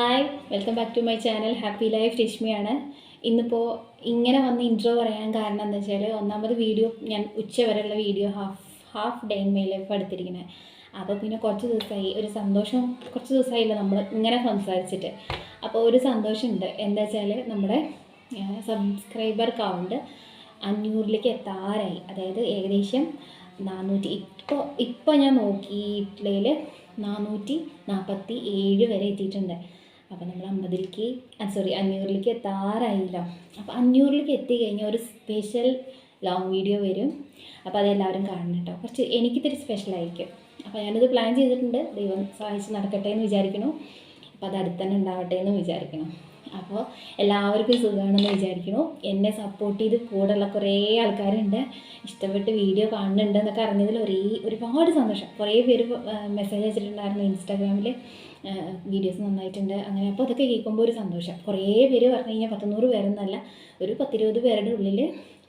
Hi welcome back to my channel happy life രശ്മിയാണ്. ഇന്നിപ്പോൾ ഇങ്ങനെ വന്ന് ഇൻട്രോ പറയാൻ കാരണം എന്താ വെച്ചാൽ ഒന്നാമത് വീഡിയോ ഞാൻ ഉച്ച വരെയുള്ള video half half day in life എടുത്തിരിക്കുന്നത് അപ്പോൾ പിന്നെ കുറച്ച് ദിവസമായി ഒരു സന്തോഷം കുറച്ച് ദിവസമായില്ല നമ്മൾ ഇങ്ങനെ സംസാരിച്ചിട്ട്. അപ്പോൾ ഒരു സന്തോഷമുണ്ട് എന്താ വെച്ചാൽ നമ്മുടെ സബ്സ്ക്രൈബർ കൗണ്ട് അഞ്ഞൂറിലേക്ക് എത്താറായി. അതായത് ഏകദേശം നാനൂറ്റി ഇപ്പോൾ ഇപ്പോൾ ഞാൻ നോക്കിയിട്ടില്ലെങ്കിൽ നാനൂറ്റി നാൽപ്പത്തി ഏഴ് വരെ എത്തിയിട്ടുണ്ട്. അപ്പോൾ നമ്മൾ അമ്പതിലേക്ക് സോറി അഞ്ഞൂറിലേക്ക് എത്താറായില്ലോ. അപ്പോൾ അഞ്ഞൂറിലേക്ക് എത്തിക്കഴിഞ്ഞാൽ ഒരു സ്പെഷ്യൽ ലോങ് വീഡിയോ വരും. അപ്പോൾ അതെല്ലാവരും കാണണം കേട്ടോ കുറച്ച് എനിക്കിത്തിരി സ്പെഷ്യലായിരിക്കും അപ്പോൾ ഞാനത് പ്ലാൻ ചെയ്തിട്ടുണ്ട്. ദൈവം സഹായിച്ച് നടക്കട്ടെ എന്ന് വിചാരിക്കണു അപ്പോൾ അത് തന്നെ ഉണ്ടാവട്ടെ എന്ന് വിചാരിക്കണം അപ്പോൾ എല്ലാവർക്കും സുഖമാണെന്ന് വിചാരിക്കുന്നു. എന്നെ സപ്പോർട്ട് ചെയ്ത് കൂടെയുള്ള കുറേ ആൾക്കാരുണ്ട്. ഇഷ്ടപ്പെട്ട് വീഡിയോ കാണുന്നുണ്ട് എന്നൊക്കെ അറിഞ്ഞതിൽ ഒരേ ഒരുപാട് സന്തോഷം. കുറേ പേര് മെസ്സേജ് അയച്ചിട്ടുണ്ടായിരുന്നു ഇൻസ്റ്റാഗ്രാമിൽ വീഡിയോസ് നന്നായിട്ടുണ്ട്. അങ്ങനെ അപ്പോൾ അതൊക്കെ കേൾക്കുമ്പോൾ ഒരു സന്തോഷം. കുറേ പേര് പറഞ്ഞു കഴിഞ്ഞാൽ പത്തുനൂറ് പേരെന്നല്ല ഒരു പത്തിരുപത് പേരുടെ ഉള്ളിൽ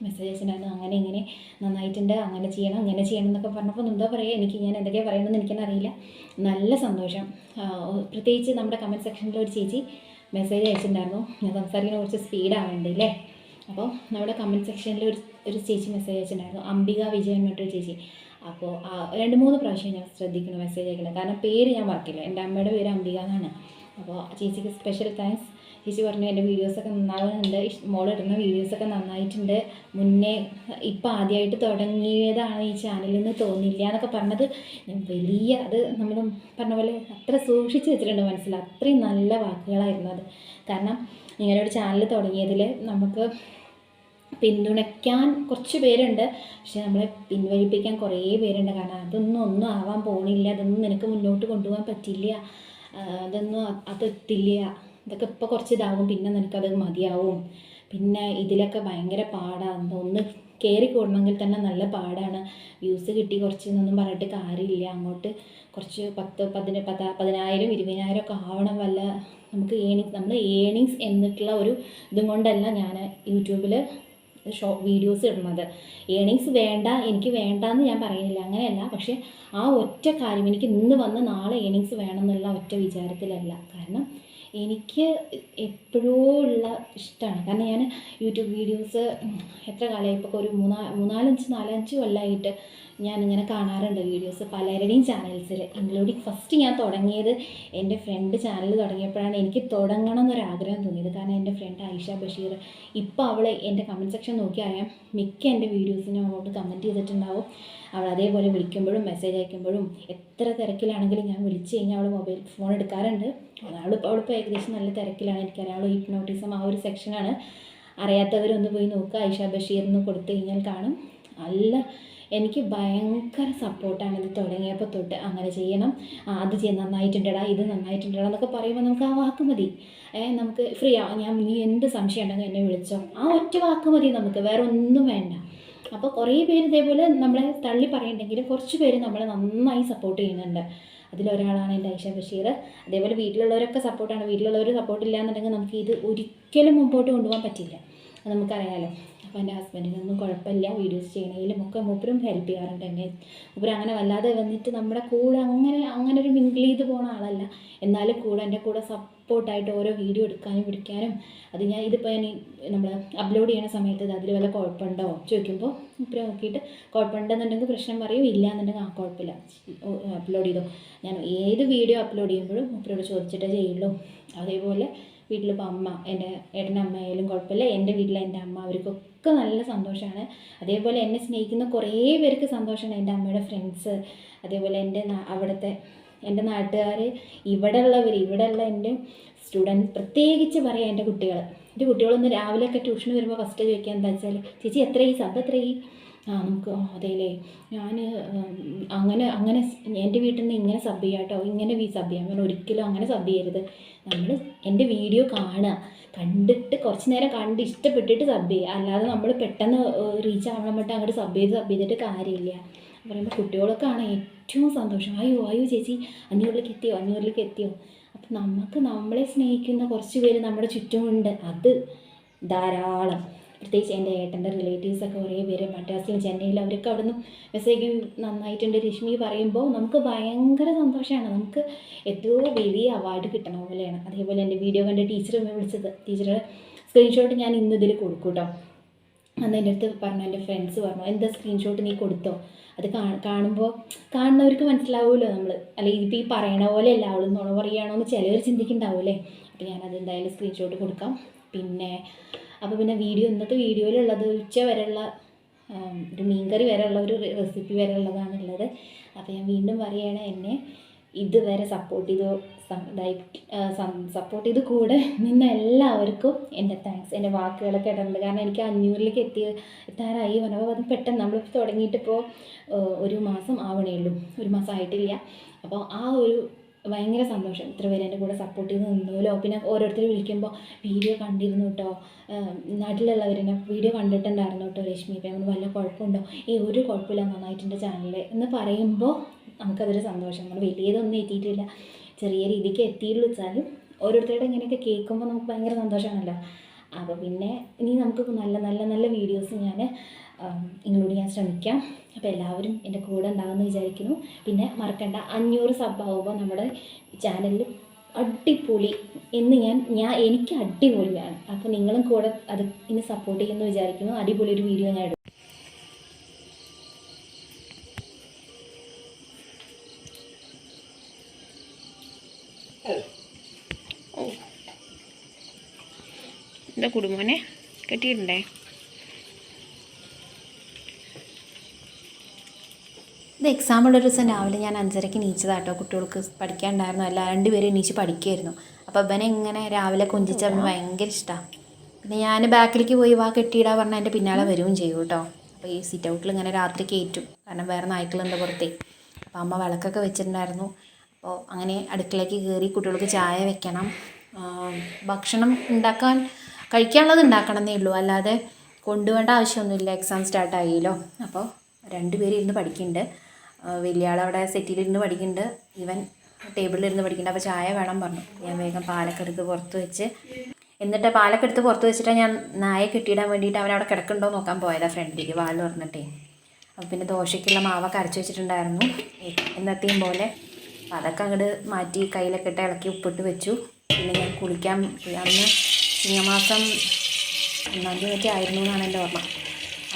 മെസ്സേജ് അയച്ചിട്ടുണ്ടായിരുന്നു അങ്ങനെ ഇങ്ങനെ നന്നായിട്ടുണ്ട് അങ്ങനെ ചെയ്യണം ഇങ്ങനെ ചെയ്യണം എന്നൊക്കെ പറഞ്ഞപ്പോൾ എന്താ പറയുക എനിക്ക് ഞാൻ എന്തൊക്കെയാണ് പറയണമെന്ന് എനിക്കെന്നെ അറിയില്ല. നല്ല സന്തോഷം. പ്രത്യേകിച്ച് നമ്മുടെ കമന്റ് സെക്ഷനിൽ ഒരു ചേച്ചി മെസ്സേജ് അയച്ചിട്ടുണ്ടായിരുന്നു. ഞാൻ സംസാരിക്കുന്ന കുറച്ച് സ്പീഡാവേണ്ടേ അല്ലേ? അപ്പോൾ നമ്മുടെ കമന്റ് സെക്ഷനിൽ ഒരു ഒരു ചേച്ചി മെസ്സേജ് അയച്ചിട്ടുണ്ടായിരുന്നു. അംബിക വിജയൻ എന്നൊരു ചേച്ചി. അപ്പോൾ രണ്ട് മൂന്ന് പ്രാവശ്യം ഞാൻ ശ്രദ്ധിക്കണം മെസ്സേജ് അയക്കണം കാരണം പേര് ഞാൻ മറക്കില്ല. എന്റെ അമ്മയുടെ പേര് അംബിക എന്നാണ്. അപ്പോൾ ചേച്ചിക്ക് സ്പെഷ്യൽ താങ്ക്സ് ചേച്ചി പറഞ്ഞു എന്റെ വീഡിയോസൊക്കെ നന്നാവുന്നുണ്ട്. മോളിടുന്ന വീഡിയോസൊക്കെ നന്നായിട്ടുണ്ട്. മുന്നേ ഇപ്പം ആദ്യമായിട്ട് തുടങ്ങിയതാണ് ഈ ചാനലിൽ നിന്ന് തോന്നില്ല എന്നൊക്കെ പറഞ്ഞത് വലിയ അത് നമ്മൾ പറഞ്ഞ പോലെ അത്ര സൂക്ഷിച്ച് വെച്ചിട്ടുണ്ട് മനസ്സിൽ. അത്രയും നല്ല വാക്കുകളായിരുന്നു അത്. കാരണം ഇങ്ങനെ ഒരു ചാനൽ തുടങ്ങിയതിൽ നമുക്ക് പിന്തുണയ്ക്കാൻ കുറച്ച് പേരുണ്ട്. പക്ഷെ നമ്മളെ പിൻവലിപ്പിക്കാൻ കുറേ പേരുണ്ട്. കാരണം അതൊന്നും ഒന്നും ആവാൻ പോണില്ല. അതൊന്നും നിനക്ക് മുന്നോട്ട് കൊണ്ടുപോകാൻ പറ്റില്ല. അതൊന്നും അതെത്തില്ല ഇതൊക്കെ ഇപ്പോൾ കുറച്ച് ഇതാവും പിന്നെ നിനക്കത് മതിയാവും. പിന്നെ ഇതിലൊക്കെ ഭയങ്കര പാടാണ് ഒന്ന് കയറി കൂടണമെങ്കിൽ തന്നെ നല്ല പാടാണ്. വ്യൂസ് കിട്ടി കുറച്ച് എന്നൊന്നും പറഞ്ഞിട്ട് കാര്യമില്ല. അങ്ങോട്ട് കുറച്ച് പത്ത് പതിന പത്ത പതിനായിരം ഇരുപതിനായിരം ഒക്കെ ആവണം വല്ല. നമുക്ക് ഏണിങ്സ് നമ്മൾ ഏണിങ്സ് എന്നിട്ടുള്ള ഒരു ഇതും കൊണ്ടല്ല ഞാൻ യൂട്യൂബിൽ ഷോ വീഡിയോസ് ഇടുന്നത്. ഏണിങ്സ് വേണ്ട എനിക്ക് വേണ്ട എന്ന് ഞാൻ പറയുന്നില്ല. അങ്ങനെയല്ല. പക്ഷേ ആ ഒറ്റ കാര്യം എനിക്ക് ഇന്ന് വന്ന് നാളെ ഏണിങ്സ് വേണമെന്നുള്ള ഒറ്റ വിചാരത്തിലല്ല. കാരണം എനിക്ക് എപ്പോഴോ ഉള്ള ഇഷ്ടമാണ് കാരണം ഞാൻ യൂട്യൂബ് വീഡിയോസ് എത്ര കാലമായി? ഇപ്പോൾ ഒരു മൂന്നാ മൂന്നാലഞ്ച് നാലഞ്ച് കൊല്ലമായിട്ട് ഞാനിങ്ങനെ കാണാറുണ്ട് വീഡിയോസ് പലരുടെയും ചാനൽസിൽ ഇൻക്ലൂഡിങ് ഫസ്റ്റ് ഞാൻ തുടങ്ങിയത് എന്റെ ഫ്രണ്ട് ചാനൽ തുടങ്ങിയപ്പോഴാണ് എനിക്ക് തുടങ്ങണം എന്നൊരാഗ്രഹം തോന്നിയത്. കാരണം എന്റെ ഫ്രണ്ട് ആയിഷ ബഷീർ. ഇപ്പോൾ അവൾ എന്റെ കമന്റ് സെക്ഷൻ നോക്കി അറിയാം. മിക്ക എന്റെ വീഡിയോസിനും അവളോട് കമന്റ് ചെയ്തിട്ടുണ്ടാവും. അവൾ അതേപോലെ വിളിക്കുമ്പോഴും മെസ്സേജ് അയക്കുമ്പോഴും എത്ര തിരക്കിലാണെങ്കിലും ഞാൻ വിളിച്ചു കഴിഞ്ഞാൽ അവൾ മൊബൈൽ ഫോൺ എടുക്കാറുണ്ട്. അവളിപ്പോൾ അവളിപ്പോൾ ഏകദേശം നല്ല തിരക്കിലാണ്. എനിക്കറിയാം അവൾ ഹിപ്നോട്ടിസം ആ ഒരു സെക്ഷനാണ് അറിയാത്തവരൊന്ന് പോയി നോക്കുക ആയിഷ ബഷീറിന് കൊടുത്തു കഴിഞ്ഞാൽ കാണും. നല്ല എനിക്ക് ഭയങ്കര സപ്പോർട്ടാണ് ഇത് തുടങ്ങിയപ്പോൾ തൊട്ട് അങ്ങനെ ചെയ്യണം. അത് ചെയ്യ നന്നായിട്ടുണ്ടടാ ഇത് നന്നായിട്ടുണ്ടടാ എന്നൊക്കെ പറയുമ്പോൾ നമുക്ക് ആ വാക്ക് മതി. നമുക്ക് ഫ്രീ ആ ഞാൻ നീ എന്ത് സംശയം ഉണ്ടെങ്കിൽ എന്നെ വിളിച്ചോ. ആ ഒറ്റ വാക്ക് മതി നമുക്ക് വേറെ ഒന്നും വേണ്ട. അപ്പോൾ കുറേ പേര് ഇതേപോലെ നമ്മളെ തള്ളി പറയുന്നുണ്ടെങ്കിലും കുറച്ച് പേര് നമ്മളെ നന്നായി സപ്പോർട്ട് ചെയ്യുന്നുണ്ട്. അതിലൊരാളാണ് എന്റെ ഐഷ ബഷീർ. അതേപോലെ വീട്ടിലുള്ളവരൊക്കെ സപ്പോർട്ടാണ് വീട്ടിലുള്ളവർ സപ്പോർട്ട് ഇല്ല എന്നുണ്ടെങ്കിൽ നമുക്ക് ഇത് ഒരിക്കലും മുമ്പോട്ട് കൊണ്ടുപോകാൻ പറ്റില്ല. നമുക്കറിയാമല്ലോ അപ്പോൾ എന്റെ ഹസ്ബൻഡിനൊന്നും കുഴപ്പമില്ല. വീഡിയോസ് ചെയ്യണതിലും ഒക്കെ മൂപ്പരും ഹെൽപ്പ് ചെയ്യാറുണ്ട് എന്നെ. മൂപ്പര് അങ്ങനെ വല്ലാതെ വന്നിട്ട് നമ്മുടെ കൂടെ അങ്ങനെ അങ്ങനെ ഒരു മിങ്കിൾ ചെയ്ത് പോണ ആളല്ല. എന്നാലും കൂടെ എന്റെ കൂടെ സപ്പോർട്ടായിട്ട് ഓരോ വീഡിയോ എടുക്കാനും പിടിക്കാനും അത് ഞാൻ ഇതിപ്പോൾ ഞാൻ നമ്മൾ അപ്ലോഡ് ചെയ്യുന്ന സമയത്ത് അതിൽ വല്ല കുഴപ്പമുണ്ടോ ചോദിക്കുമ്പോൾ മൂപ്പര് നോക്കിയിട്ട് കുഴപ്പമുണ്ടെന്നുണ്ടെങ്കിൽ പ്രശ്നം പറയും. ഇല്ല എന്നുണ്ടെങ്കിൽ ആ കുഴപ്പമില്ല. അപ്ലോഡ് ചെയ്തോ. ഞാൻ ഏത് വീഡിയോ അപ്ലോഡ് ചെയ്യുമ്പോഴും മൂപ്പരോട് ചോദിച്ചിട്ടേ ചെയ്യുള്ളൂ. അതേപോലെ വീട്ടിലിപ്പോൾ അമ്മ എന്റെ ഏട്ടന്റെ അമ്മയായാലും കുഴപ്പമില്ല. എന്റെ വീട്ടിലെ എന്റെ അമ്മ അവർക്കൊക്കെ നല്ല സന്തോഷമാണ്. അതേപോലെ എന്നെ സ്നേഹിക്കുന്ന കുറേ പേർക്ക് സന്തോഷമാണ് എന്റെ അമ്മയുടെ ഫ്രണ്ട്സ് അതേപോലെ എന്റെ അവിടുത്തെ എന്റെ നാട്ടുകാർ ഇവിടെ ഉള്ളവർ ഇവിടെ ഉള്ള എന്റെ സ്റ്റുഡന്റ് പ്രത്യേകിച്ച് പറയാം എന്റെ കുട്ടികൾ എന്റെ കുട്ടികളൊന്ന് രാവിലെയൊക്കെ ട്യൂഷന് വരുമ്പോൾ ഫസ്റ്റ് ചോദിക്കുക എന്താ വെച്ചാൽ ചേച്ചി എത്രയായി സബ് എത്രയായി ആ നമുക്ക് അതേലേ. ഞാൻ അങ്ങനെ അങ്ങനെ എന്റെ വീട്ടിൽ നിന്ന് ഇങ്ങനെ സബ് ചെയ്യാം കേട്ടോ ഇങ്ങനെ വീ സബ് ചെയ്യാം. ഞാൻ ഒരിക്കലും അങ്ങനെ സബ് ചെയ്യരുത്. നമ്മൾ എന്റെ വീഡിയോ കാണുക കണ്ടിട്ട് കുറച്ച് നേരം കണ്ട് ഇഷ്ടപ്പെട്ടിട്ട് സബ് ചെയ്യുക അല്ലാതെ നമ്മൾ പെട്ടെന്ന് റീച്ച് ആവണം മറ്റും അങ്ങോട്ട് സബ് ചെയ്ത് സബ് ചെയ്തിട്ട് കാര്യമില്ല. പറയുമ്പോൾ ആണ് ഏറ്റവും സന്തോഷം. അയ്യോ അയ്യോ ചേച്ചി അഞ്ഞൂറിലേക്ക് എത്തിയോ? അഞ്ഞൂറിലേക്ക് എത്തിയോ? അപ്പം നമുക്ക് നമ്മളെ സ്നേഹിക്കുന്ന കുറച്ച് പേര് നമ്മുടെ ചുറ്റുമുണ്ട്. അത് ധാരാളം. പ്രത്യേകിച്ച് എന്റെ ഏട്ടന്റെ റിലേറ്റീവ്സൊക്കെ കുറേ പേര് മദ്രാസിലും ചെന്നൈയിലും അവരൊക്കെ അവിടെ നിന്ന് മെസ്സേജ് നന്നായിട്ടുണ്ട്. രശ്മി പറയുമ്പോൾ നമുക്ക് ഭയങ്കര സന്തോഷമാണ് നമുക്ക് എത്രയോ വലിയ അവാർഡ് കിട്ടണ പോലെയാണ്. അതേപോലെ എന്റെ വീഡിയോ കണ്ട് ടീച്ചർ എന്നെ വിളിച്ചത്. ടീച്ചറുടെ സ്ക്രീൻഷോട്ട് ഞാൻ ഇന്ന് ഇതിൽ കൊടുക്കും കേട്ടോ അന്ന് എന്റെ അടുത്ത് പറഞ്ഞു എന്റെ ഫ്രണ്ട്സ് പറഞ്ഞു എന്താ സ്ക്രീൻഷോട്ട് നീ കൊടുത്തോ? അത് കാണുമ്പോൾ കാണുന്നവർക്ക് മനസ്സിലാവുമല്ലോ നമ്മൾ അല്ലെങ്കിൽ ഇതിപ്പോൾ ഈ പറയണ പോലെ അവൾ നുണ പറയുകയാണോ എന്ന് ചിലവർ ചിന്തിക്കുന്നുണ്ടാവില്ലേ? അപ്പോൾ ഞാനത് എന്തായാലും സ്ക്രീൻഷോട്ട് കൊടുക്കാം. പിന്നെ അപ്പോൾ പിന്നെ വീഡിയോ ഇന്നത്തെ വീഡിയോയിലുള്ളത് ഉച്ച വരെയുള്ള ഒരു മീൻകറി വരെയുള്ള ഒരു റെസിപ്പി വരെ ഉള്ളതാണുള്ളത് അപ്പോൾ ഞാൻ വീണ്ടും പറയുകയാണ് എന്നെ ഇതുവരെ സപ്പോർട്ട് ചെയ്തു സപ്പോർട്ട് ചെയ്ത് കൂടെ നിന്ന എല്ലാവർക്കും എന്റെ താങ്ക്സ് എന്റെ വാക്കുകളൊക്കെ ഇടുന്നുണ്ട് കാരണം എനിക്ക് അഞ്ഞൂറിലേക്ക് എത്തി എത്താറായി. വന്നപ്പോൾ അത് പെട്ടെന്ന് നമ്മൾ തുടങ്ങിയിട്ടിപ്പോൾ ഒരു മാസം ആവണേ ഉള്ളൂ ഒരു മാസം ആയിട്ടില്ല. അപ്പോൾ ആ ഒരു ഭയങ്കര സന്തോഷം. ഇത്ര പേര് എന്റെ കൂടെ സപ്പോർട്ട് ചെയ്ത് നിന്നുമല്ലോ പിന്നെ ഓരോരുത്തർ വിളിക്കുമ്പോൾ വീഡിയോ കണ്ടിരുന്നു കേട്ടോ നാട്ടിലുള്ളവർ എന്നെ വീഡിയോ കണ്ടിട്ടുണ്ടായിരുന്നു കേട്ടോ രശ്മി. ഇപ്പം വല്ല കുഴപ്പമുണ്ടോ? ഈ ഒരു കുഴപ്പമില്ല. നന്നായിട്ടുണ്ട് ചാനലിൽ എന്ന് പറയുമ്പോൾ നമുക്കതൊരു സന്തോഷം. നമ്മൾ വലിയതൊന്നും എത്തിയിട്ടില്ല. ചെറിയ രീതിക്ക് എത്തിയുള്ളൂ വെച്ചാലും ഓരോരുത്തരുടെ ഇങ്ങനെയൊക്കെ കേൾക്കുമ്പോൾ നമുക്ക് ഭയങ്കര സന്തോഷമാണല്ലോ അപ്പോൾ പിന്നെ ഇനി നമുക്ക് നല്ല നല്ല നല്ല വീഡിയോസ് ഞാൻ ഇൻക്ലൂഡ് ചെയ്യാൻ ശ്രമിക്കാം. അപ്പോൾ എല്ലാവരും എന്റെ കൂടെ ഉണ്ടാകുമെന്ന് വിചാരിക്കുന്നു. പിന്നെ മറക്കണ്ട അഞ്ഞൂറ് സബ് ആകുമ്പോൾ നമ്മുടെ ചാനലിൽ അടിപൊളി എന്ന് ഞാൻ ഞാൻ എനിക്ക് അടിപൊളിയാണ് അപ്പോൾ നിങ്ങളും കൂടെ അത് ഇനി സപ്പോർട്ട് ചെയ്യുമെന്ന് വിചാരിക്കുന്നു. അടിപൊളി ഒരു വീഡിയോ ഞാൻ എടുക്കും. എന്താ കുടുംബനെ കെട്ടിയിട്ടുണ്ടേ? ഇത് എക്സാം ഉള്ള ദിവസം രാവിലെ ഞാൻ അഞ്ചരയ്ക്ക് നീച്ചതാട്ടോ കുട്ടികൾക്ക് പഠിക്കാനുണ്ടായിരുന്നു. എല്ലാ രണ്ടുപേരും എണീച്ച് പഠിക്കുമായിരുന്നു അപ്പോൾ അവനെ ഇങ്ങനെ രാവിലെ കൊഞ്ചിച്ച് അവന് ഭയങ്കര ഇഷ്ടമാണ് പിന്നെ ഞാൻ ബാക്കിലേക്ക് പോയി വാ കെട്ടിയിടാ പറഞ്ഞാൽ എന്റെ പിന്നാലെ വരികയും ചെയ്യും കേട്ടോ. അപ്പോൾ ഈ സിറ്റ് ഔട്ടിൽ ഇങ്ങനെ രാത്രി കയറ്റും കാരണം വേറെ നായ്ക്കളുണ്ട് പുറത്തേ. അപ്പോൾ അമ്മ വിളക്കൊക്കെ വെച്ചിട്ടുണ്ടായിരുന്നു. അപ്പോൾ അങ്ങനെ അടുക്കളയ്ക്ക് കയറി കുട്ടികൾക്ക് ചായ വെക്കണം. ഭക്ഷണം ഉണ്ടാക്കാൻ കഴിക്കാനുള്ളത് ഉണ്ടാക്കണം എന്നേ ഉള്ളൂ. അല്ലാതെ കൊണ്ടുപോകേണ്ട ആവശ്യമൊന്നുമില്ല. എക്സാം സ്റ്റാർട്ടായില്ലോ അപ്പോൾ രണ്ടുപേരും ഇരുന്ന് പഠിക്കുന്നുണ്ട്. വലിയ ആളവിടെ സെറ്റിലിരുന്ന് പഠിക്കുന്നുണ്ട്. ഇവൻ ടേബിളിലിരുന്ന് പഠിക്കുന്നുണ്ട്. അപ്പോൾ ചായ വേണം പറഞ്ഞു. ഞാൻ വേഗം പാലൊക്കെ എടുത്ത് പുറത്ത് വെച്ച്. എന്നിട്ട് പാലൊക്കെ എടുത്ത് പുറത്ത് വെച്ചിട്ട് ഞാൻ നായ കെട്ടിയിടാൻ വേണ്ടിയിട്ട് അവൻ അവിടെ കിടക്കുന്നുണ്ടോ നോക്കാൻ പോയതാണ് ഫ്രണ്ടിലേക്ക് വാൽ പറഞ്ഞിട്ടേ. അപ്പോൾ പിന്നെ ദോശയ്ക്കുള്ള മാവൊക്കെ അരച്ച് വെച്ചിട്ടുണ്ടായിരുന്നു. എന്നത്തെയും പോലെ അതൊക്കെ അങ്ങോട്ട് മാറ്റി കയ്യിലൊക്കെ ഇട്ട് ഇളക്കി ഉപ്പിട്ട് വെച്ചു. പിന്നെ ഞാൻ കുളിക്കാൻ. അന്ന് ചിങ്ങമാസം ഒന്നാം തീയതി ആയിരുന്നു എന്നാണ് എന്റെ ഓർമ്മ.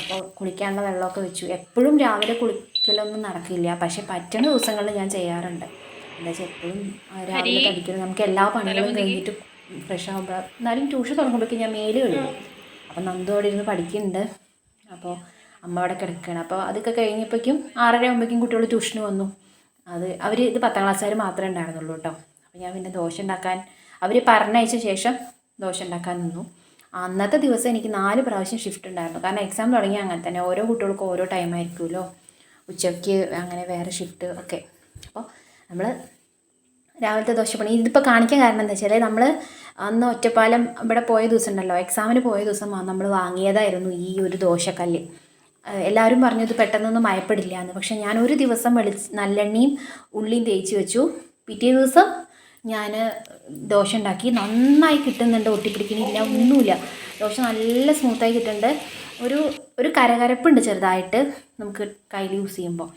അപ്പോൾ കുളിക്കാനുള്ള വെള്ളമൊക്കെ വെച്ചു. എപ്പോഴും രാവിലെ കുളിക്കലൊന്നും നടക്കില്ല. പക്ഷെ പറ്റുന്ന ദിവസങ്ങളിൽ ഞാൻ ചെയ്യാറുണ്ട്. എന്താ വെച്ചാൽ എപ്പോഴും രാവിലെ കടിക്കുന്നത് നമുക്ക് എല്ലാ പണികളും കഴിഞ്ഞിട്ട് ഫ്രഷ് ആകുമ്പോൾ എന്നാലും ട്യൂഷൻ തുടങ്ങുമ്പോഴേക്കും ഞാൻ മേൽ കഴുകും. അപ്പം നന്ദോടെ ഇരുന്ന് പഠിക്കുന്നുണ്ട്. അപ്പോൾ അമ്മ അവിടെ കിടക്കുകയാണ് അപ്പോൾ അതൊക്കെ കഴിഞ്ഞപ്പോഴേക്കും ആറര ആകുമ്പോഴേക്കും കുട്ടികൾ ട്യൂഷന് വന്നു. അത് അവർ ഇത് പത്താം ക്ലാസ്സുകാർ മാത്രമേ ഉണ്ടായിരുന്നുള്ളൂ കേട്ടോ. അപ്പോൾ ഞാൻ പിന്നെ ദോശ ഉണ്ടാക്കാൻ അവർ പറഞ്ഞയച്ച ശേഷം ദോശ ഉണ്ടാക്കാൻ നിന്നു. അന്നത്തെ ദിവസം എനിക്ക് നാല് പ്രാവശ്യം ഷിഫ്റ്റ് ഉണ്ടായിരുന്നു. കാരണം എക്സാം തുടങ്ങി അങ്ങനെ തന്നെ. ഓരോ കുട്ടികൾക്കും ഓരോ ടൈം ആയിരിക്കുമല്ലോ. ഉച്ചയ്ക്ക് അങ്ങനെ വേറെ ഷിഫ്റ്റ് ഒക്കെ. അപ്പോൾ നമ്മൾ രാവിലത്തെ ദോശപ്പണി. ഇതിപ്പോൾ കാണിക്കാൻ കാരണം എന്താ വെച്ചാൽ നമ്മൾ അന്ന് ഒറ്റപ്പാലം ഇവിടെ പോയ ദിവസം ഉണ്ടല്ലോ എക്സാമിന് പോയ ദിവസം നമ്മൾ വാങ്ങിയതായിരുന്നു ഈ ഒരു ദോശക്കല്ല്. എല്ലാവരും പറഞ്ഞു ഇത് പെട്ടെന്നൊന്നും മയപ്പെടില്ല എന്ന്. പക്ഷേ ഞാൻ ഒരു ദിവസം വെളിച്ച് നല്ലെണ്ണയും ഉള്ളിയും തേച്ച് വെച്ചു. പിറ്റേ ദിവസം ഞാൻ ദോശ ഉണ്ടാക്കി. നന്നായി കിട്ടുന്നുണ്ട് ഒട്ടിപ്പിടിക്കണില്ല ഒന്നുമില്ല. ദോശ നല്ല സ്മൂത്തായി കിട്ടുന്നുണ്ട്. ഒരു ഒരു കരകരപ്പുണ്ട് ചെറുതായിട്ട് നമുക്ക് കയ്യിൽ യൂസ് ചെയ്യുമ്പോൾ.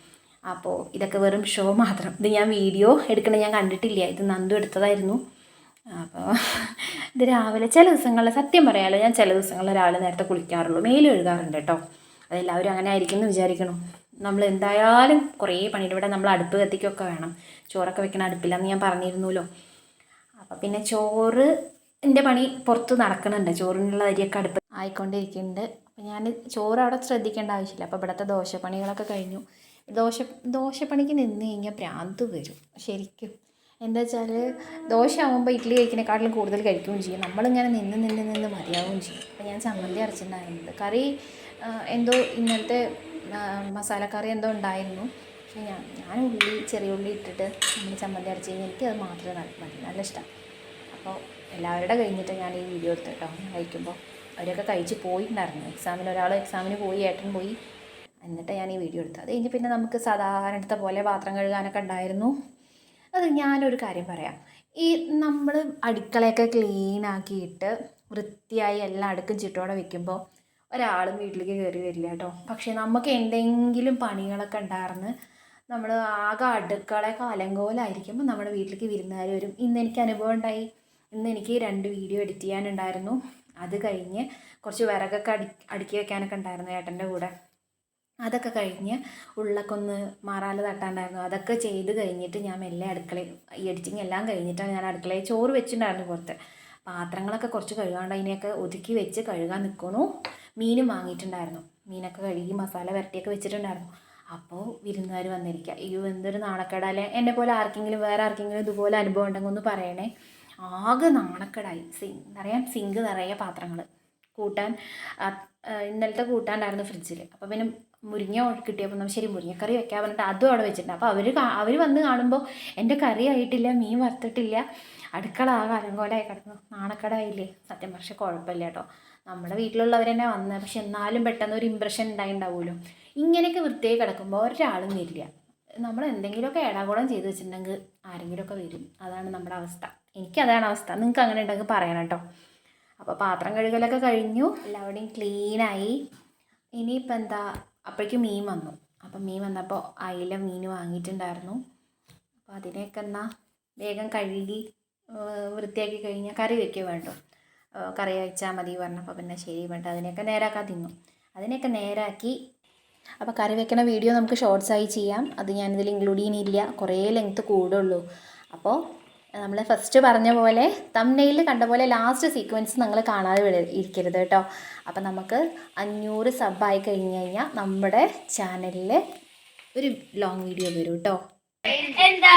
അപ്പോൾ ഇതൊക്കെ വെറും ഷോ മാത്രം. ഇത് ഞാൻ വീഡിയോ എടുക്കണ ഞാൻ കണ്ടിട്ടില്ല. ഇത് നന്ദു എടുത്തതായിരുന്നു. അപ്പോൾ ഇത് രാവിലെ ചില ദിവസങ്ങളിൽ സത്യം പറയാമല്ലോ ഞാൻ ചില ദിവസങ്ങളിൽ രാവിലെ നേരത്തെ കുളിക്കാറുള്ളൂ. മേലും എഴുതാറുണ്ട് കേട്ടോ. അതെല്ലാവരും അങ്ങനെ ആയിരിക്കും എന്ന് വിചാരിക്കണം. നമ്മൾ എന്തായാലും കുറേ പണിയുടെ ഇവിടെ നമ്മൾ അടുപ്പ് കത്തിക്കൊക്കെ വേണം. ചോറൊക്കെ വെക്കണ അടുപ്പില്ലാന്ന് ഞാൻ പറഞ്ഞിരുന്നല്ലോ. അപ്പോൾ പിന്നെ ചോറ് എന്റെ പണി പുറത്ത് നടക്കുന്നുണ്ട് ചോറിനുള്ള അരിയൊക്കെ അടുപ്പ് ആയിക്കൊണ്ടിരിക്കുന്നുണ്ട്. അപ്പോൾ ഞാൻ ചോറ് അവിടെ ശ്രദ്ധിക്കേണ്ട ആവശ്യമില്ല. അപ്പോൾ ഇവിടുത്തെ ദോശപ്പണികളൊക്കെ കഴിഞ്ഞു. ദോശ ദോശപ്പണിക്ക് നിന്ന് കഴിഞ്ഞാൽ ഭ്രാന്ത് വരും. ശരിക്കും. എന്താ വെച്ചാൽ ദോശ ആകുമ്പോൾ ഇഡ്ഡലി കഴിക്കുന്നതിനെക്കാട്ടിലും കൂടുതൽ കഴിക്കുകയും ചെയ്യും. നമ്മളിങ്ങനെ നിന്ന് നിന്ന് നിന്ന് മതിയാവുകയും ചെയ്യും. അപ്പോൾ ഞാൻ ചമ്മന്തി അരച്ചിട്ടുണ്ടായിരുന്നത്. കറി എന്തോ ഇന്നത്തെ മസാലക്കറി എന്തോ ഉണ്ടായിരുന്നു. പക്ഷേ ഞാൻ ഞാൻ ഉള്ളി ചെറിയ ഉള്ളി ഇട്ടിട്ട് നമ്മൾ ചമ്മന്തി അരച്ച് കഴിഞ്ഞാൽ എനിക്കത് മാത്രമേ മതി നല്ല ഇഷ്ടമാണ് അപ്പോൾ എല്ലാവരുടെ കഴിഞ്ഞിട്ട് ഞാൻ ഈ വീഡിയോ എടുത്തു കേട്ടോ. കഴിക്കുമ്പോൾ അവരൊക്കെ കഴിച്ച് പോയിട്ടുണ്ടായിരുന്നു. എക്സാമിന് ഒരാൾ എക്സാമിന് പോയി ഏട്ടൻ പോയി. എന്നിട്ട് ഞാൻ ഈ വീഡിയോ എടുത്തത്. അത് കഴിഞ്ഞ് പിന്നെ നമുക്ക് സാധാരണത്തെ പോലെ പാത്രം കഴുകാനൊക്കെ ഉണ്ടായിരുന്നു. അത് ഞാനൊരു കാര്യം പറയാം. ഈ നമ്മൾ അടുക്കളയൊക്കെ ക്ലീൻ ആക്കിയിട്ട് വൃത്തിയായി എല്ലാം അടുക്കും ചിട്ടോടെ വെക്കുമ്പോൾ ഒരാളും വീട്ടിലേക്ക് കയറി വരില്ല കേട്ടോ. പക്ഷേ നമുക്ക് എന്തെങ്കിലും പണികളൊക്കെ ഉണ്ടായിരുന്നു നമ്മൾ ആകെ അടുക്കളയൊക്കെ അലങ്കോലായിരിക്കുമ്പോൾ നമ്മുടെ വീട്ടിലേക്ക് വിരുന്നുകാർ വരും. ഇന്ന് എനിക്ക് അനുഭവം ഉണ്ടായി. ഇന്ന് എനിക്ക് രണ്ട് വീഡിയോ എഡിറ്റ് ചെയ്യാനുണ്ടായിരുന്നു. അത് കഴിഞ്ഞ് കുറച്ച് വിറകൊക്കെ അടി അടുക്കി വെക്കാനൊക്കെ ഉണ്ടായിരുന്നു ഏട്ടന്റെ കൂടെ. അതൊക്കെ കഴിഞ്ഞ് ഉള്ളൊക്കെ ഒന്ന് മാറാൽ തട്ടാണ്ടായിരുന്നു. അതൊക്കെ ചെയ്ത് കഴിഞ്ഞിട്ട് ഞാൻ മെല്ലെ അടുക്കളയിൽ ഈ എഡിറ്റിങ് എല്ലാം കഴിഞ്ഞിട്ടാണ് ഞാൻ അടുക്കളയിൽ ചോറ് വെച്ചിട്ടുണ്ടായിരുന്നു പുറത്ത്. പാത്രങ്ങളൊക്കെ കുറച്ച് കഴുകാണ്ട് അതിനെയൊക്കെ ഒതുക്കി വെച്ച് കഴുകാൻ നിൽക്കണു മീനും വാങ്ങിയിട്ടുണ്ടായിരുന്നു. മീനൊക്കെ കഴുകി മസാല വരട്ടിയൊക്കെ വെച്ചിട്ടുണ്ടായിരുന്നു. അപ്പോൾ വിരുന്നുകാർ വന്നിരിക്കുക അയ്യോ എന്തൊരു നാണക്കേടാലേ എന്നെ പോലെ ആർക്കെങ്കിലും വേറെ ആർക്കെങ്കിലും ഇതുപോലെ അനുഭവം ഉണ്ടെങ്കിൽ ഒന്ന് പറയണേ. ആകെ നാണക്കേടായി. സിങ്ക് നിറയാൻ സിങ്ക് നിറയെ പാത്രങ്ങൾ കൂട്ടാൻ ഇന്നലത്തെ കൂട്ടാണ്ടായിരുന്നു ഫ്രിഡ്ജിൽ അപ്പോൾ പിന്നെ മുരിങ്ങ കിട്ടിയപ്പോൾ നമ്മൾ ശരി മുരിങ്ങക്കറി വെക്കാൻ പറഞ്ഞിട്ട് അതും അവിടെ വെച്ചിട്ടുണ്ട്. അപ്പോൾ അവർ അവർ വന്ന് കാണുമ്പോൾ എന്റെ കറി ആയിട്ടില്ല മീൻ വറുത്തിട്ടില്ല അടുക്കള ആ കിടക്കുന്നു. നാണക്കടായില്ലേ? സത്യം പക്ഷേ കുഴപ്പമില്ല കേട്ടോ. നമ്മുടെ വീട്ടിലുള്ളവർ തന്നെ വന്ന് പക്ഷെ എന്നാലും പെട്ടെന്ന് ഒരു ഇമ്പ്രഷൻ ഉണ്ടായിണ്ടാവുമല്ലോ ഇങ്ങനെയൊക്കെ വൃത്തിയായി കിടക്കുമ്പോൾ ഒരാളും വരില്ല നമ്മൾ എന്തെങ്കിലുമൊക്കെ ഏടാകൂടം ചെയ്ത് വെച്ചിട്ടുണ്ടെങ്കിൽ ആരെങ്കിലുമൊക്കെ വരും. അതാണ് നമ്മുടെ അവസ്ഥ. എനിക്കതാണ് അവസ്ഥ. നിങ്ങൾക്ക് അങ്ങനെ ഉണ്ടെങ്കിൽ പറയണം കേട്ടോ. അപ്പോൾ പാത്രം കഴുകലൊക്കെ കഴിഞ്ഞു. എല്ലാവരുടെയും ക്ലീനായി ഇനിയിപ്പോൾ എന്താ? അപ്പോഴേക്കും മീൻ വന്നു. അപ്പം മീൻ വന്നപ്പോൾ അയില മീൻ വാങ്ങിയിട്ടുണ്ടായിരുന്നു. അപ്പോൾ അതിനെയൊക്കെ എന്നാൽ വേഗം കഴുകി വൃത്തിയാക്കി കഴിഞ്ഞാൽ കറി വെക്കുക വേണ്ടോ കറി വെച്ചാൽ മതി പറഞ്ഞപ്പോൾ പിന്നെ ശരി വേണ്ട അതിനെയൊക്കെ നേരാക്കാൻ തിന്നു. അതിനെയൊക്കെ നേരാക്കി. അപ്പോൾ കറി വെക്കണ വീഡിയോ നമുക്ക് ഷോർട്സായി ചെയ്യാം. അത് ഞാനിതിൽ ഇൻക്ലൂഡ് ചെയ്യുന്നില്ല. കുറേ ലെങ്ത്ത് കൂടുള്ളൂ. അപ്പോൾ നമ്മൾ ഫസ്റ്റ് പറഞ്ഞ പോലെ തമ്മിൽ കണ്ട പോലെ ലാസ്റ്റ് സീക്വൻസ് നിങ്ങൾ കാണാതെ വിട ഇരിക്കരുത് കേട്ടോ. അപ്പം നമുക്ക് അഞ്ഞൂറ് സബായി കഴിഞ്ഞ് കഴിഞ്ഞാൽ നമ്മുടെ ചാനലിൽ ഒരു ലോങ് വീഡിയോ വരും കേട്ടോ. എന്താ